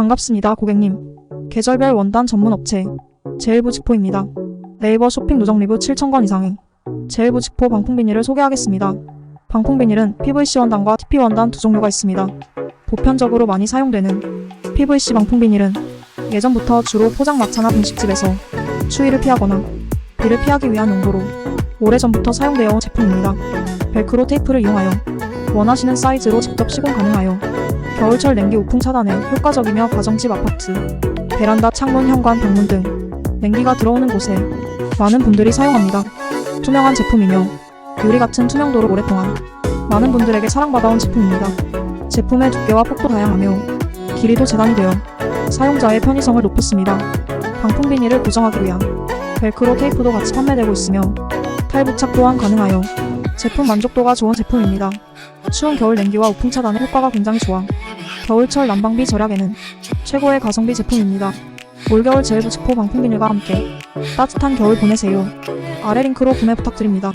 반갑습니다, 고객님. 계절별 원단 전문 업체 제일부직포입니다. 네이버 쇼핑 누적 리뷰 7,000건 이상의 제일부직포 방풍 비닐을 소개하겠습니다. 방풍 비닐은 PVC 원단과 TP 원단 두 종류가 있습니다. 보편적으로 많이 사용되는 PVC 방풍 비닐은 예전부터 주로 포장마차나 분식집에서 추위를 피하거나 비를 피하기 위한 용도로 오래전부터 사용되어 온 제품입니다. 벨크로 테이프를 이용하여 원하시는 사이즈로 직접 시공 가능하여 겨울철 냉기 우풍 차단에 효과적이며 가정집 아파트, 베란다, 창문, 현관, 방문 등 냉기가 들어오는 곳에 많은 분들이 사용합니다. 투명한 제품이며 유리 같은 투명도로 오랫동안 많은 분들에게 사랑받아온 제품입니다. 제품의 두께와 폭도 다양하며 길이도 재단이 되어 사용자의 편의성을 높였습니다. 방풍 비닐을 고정하기 위한 벨크로 테이프도 같이 판매되고 있으며 탈 부착 또한 가능하여 제품 만족도가 좋은 제품입니다. 추운 겨울 냉기와 우풍 차단에 효과가 굉장히 좋아 겨울철 난방비 절약에는 최고의 가성비 제품입니다. 올겨울 제일부직포 방풍 비닐과 함께 따뜻한 겨울 보내세요. 아래 링크로 구매 부탁드립니다.